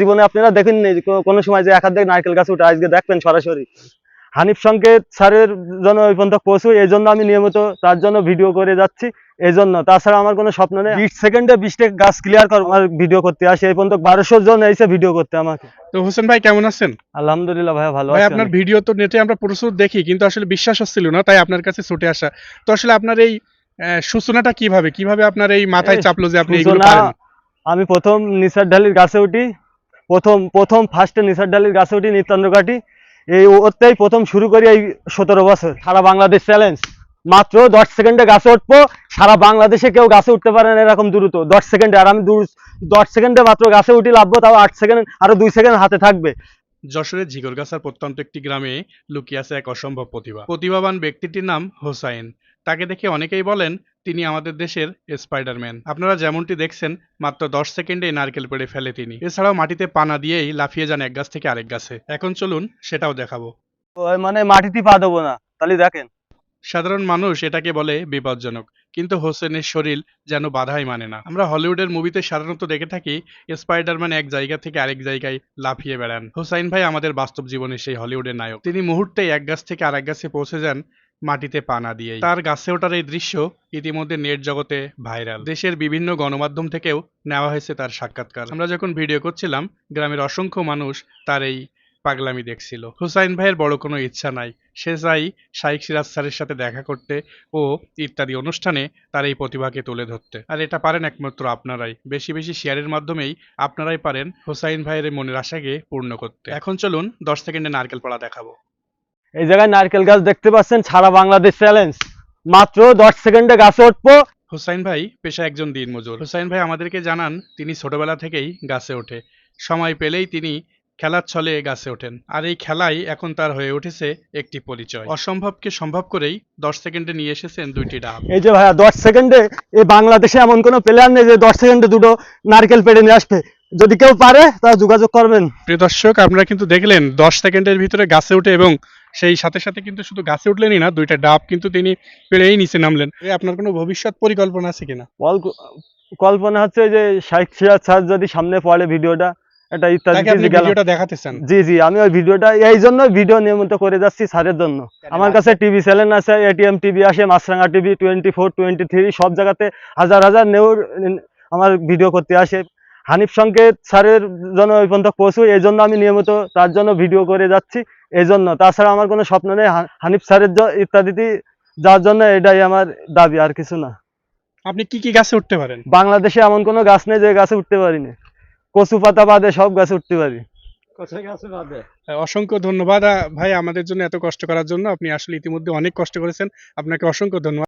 জীবনে আপনারা দেখেন কোনো সময় যে এক হাত থেকে নারকেল গাছ উঠে আজকে দেখবেন সরাসরি। হানিফ সংকেত স্যারের জন্য ওই পর্যন্ত পৌঁছুই এই জন্য আমি নিয়মিত তার জন্য ভিডিও করে যাচ্ছি এই জন্য। তাছাড়া আমার কোনো স্বপ্ন নেই। বিশ সেকেন্ডে বিশটা গাছ ক্লিয়ার কর আমার ভিডিও করতে আসে এই পর্যন্ত বারোশো জন এসে ভিডিও করতে আমাকে। তো হোসেন ভাই কেমন আছেন? আলহামদুলিল্লাহ ভাইয়া ভালো ভাই আপনার ভিডিও তো নেটে আমরা প্রচুর দেখি কিন্তু আসলে বিশ্বাস হচ্ছিল না তাই আপনার কাছে ছুটে আসা। তো আসলে আপনার এই সূচনাটা কীভাবে? কীভাবে আপনার এই মাথায় চাপলো যে আপনি এগুলো আমি প্রথম নিসার ঢালির গাছে উঠি প্রথম প্রথম ফার্স্টে নিসার ঢালির গাছে উঠি নিত্যান্ত কাটি এই ওরতেই প্রথম শুরু করি এই সতেরো বছর। সারা বাংলাদেশ চ্যালেঞ্জ মাত্র দশ সেকেন্ডে গাছে উঠবো, সারা বাংলাদেশে কেউ গাছে উঠতে পারে না এরকম দ্রুত। দশ সেকেন্ডে আর আমি দূর- দশ সেকেন্ডে মাত্র গাছে উঠি লাভবো তাও আট সেকেন্ড আরও দুই সেকেন্ড হাতে থাকবে। যশোরের ঝিগরগাছার প্রত্যন্ত একটি গ্রামে লুকিয়ে আছে এক অসম্ভব প্রতিভা। প্রতিভাবান ব্যক্তিটির নাম হোসাইন। তাকে দেখে অনেকেই বলেন তিনি আমাদের দেশের স্পাইডারম্যান আপনারা যেমনটি দেখছেন মাত্র দশ সেকেন্ডে নারকেল পেড়ে ফেলে তিনি। এছাড়াও মাটিতে পানা দিয়েই লাফিয়ে যান এক গাছ থেকে আরেক গাছে। এখন চলুন সেটাও দেখাবো। মানে মাটিতে পা দেবো না তাহলে দেখেন। সাধারণ মানুষ এটাকে বলে বিপজ্জনক কিন্তু হোসেনের শরীর যেন বাধাই মানে না। আমরা হলিউডের মুভিতে সাধারণত দেখে থাকি স্পাইডারম্যান এক জায়গা থেকে আরেক জায়গায় লাফিয়ে বেড়ান। হোসাইন ভাই আমাদের বাস্তব জীবনে সেই হলিউডের নায়ক। তিনি মুহূর্তেই এক গাছ থেকে আরেক গাছে পৌঁছে যান মাটিতে পানা দিয়ে তার গাছে ওঠার এই দৃশ্য ইতিমধ্যে নেট জগতে ভাইরাল। দেশের বিভিন্ন গণমাধ্যম থেকেও নেওয়া হয়েছে তার সাক্ষাৎকার। আমরা যখন ভিডিও করছিলাম, গ্রামের অসংখ্য মানুষ তার এই পাগলামি দেখছিল। হুসাইন ভাইয়ের বড় কোনো ইচ্ছা নাই। সে চাই শাইখ সিরাজ স্যারের সাথে দেখা করতে ও ইত্যাদি অনুষ্ঠানে তার এই প্রতিভাকে তুলে ধরতে। আর এটা পারেন একমাত্র আপনারাই। বেশি বেশি শেয়ারের মাধ্যমেই আপনারাই পারেন হুসাইন ভাইয়ের মনের আশাকে পূর্ণ করতে। এখন চলুন দশ সেকেন্ডে নারকেল পড়া দেখাবো। এই জায়গায় নারকেল গাছ দেখতে পাচ্ছেন সারা বাংলাদেশ চ্যালেঞ্জ মাত্র দশ সেকেন্ডে গাছে উঠবো। হুসাইন ভাই পেশা একজন দিনমজুর হুসাইন ভাই আমাদেরকে জানান তিনি ছোটবেলা থেকেই গাছে ওঠে। সময় পেলেই তিনি খেলার ছলে গাছে ওঠেন। আর এই খেলাই এখন তার হয়ে উঠেছে একটি পরিচয়। অসম্ভবকে সম্ভব করেই দশ সেকেন্ডে নিয়ে এসেছেন দুইটি ডাব। এই যে ভাইয়া দশ সেকেন্ডে এই বাংলাদেশে এমন কোনো প্লেয়ার নেই যে দশ সেকেন্ডে দুটো নারকেল পেড়ে নিয়ে আসবে। যদি কেউ পারে তা যোগাযোগ করবেন। প্রিয় দর্শক আপনারা কিন্তু দেখলেন দশ সেকেন্ডের ভিতরে গাছে উঠে এবং সেই সাথে সাথে কিন্তু শুধু গাছে উঠলেনই না দুইটা ডাব কিন্তু তিনি পেড়েই নিচে নামলেন। আপনার কোনো ভবিষ্যৎ পরিকল্পনা আছে কিনা? কল্পনা হচ্ছে যে শাইখ সিরাজ স্যার যদি সামনে পড়ে ভিডিওটা এটা ইত্যাদি ভিডিওটা দেখাতে চান? জি জি আমি ওই ভিডিওটা এই জন্য ভিডিও নিয়মিত করে যাচ্ছি স্যারের জন্য। আমার কাছে টিভি চ্যানেল আছে এটিএম টিভি আসে Maasranga TV twenty four twenty three সব জায়গাতে হাজার হাজার নেউর আমার ভিডিও করতে আসে। হানিফ সংকেত স্যারের জন্য ওই পর্যন্ত পৌঁছুই এই জন্য আমি নিয়মিত তার জন্য ভিডিও করে যাচ্ছি এই জন্য। তাছাড়া আমার কোনো স্বপ্ন নেই হানিফ স্যারের জ- ইত্যাদিতে যার জন্য এটাই আমার দাবি আর কিছু না। আপনি কি কি গাছে উঠতে পারেন? বাংলাদেশে এমন কোনো গাছ নেই যে গাছে উঠতে পারিনি। কচু পাতা বাদে সব গাছে উঠতে পারি। অসংখ্য ধন্যবাদ ভাই আমাদের জন্য এত কষ্ট করার জন্য। আপনি আসলে ইতিমধ্যে অনেক কষ্ট করেছেন। আপনাকে অসংখ্য ধন্যবাদ।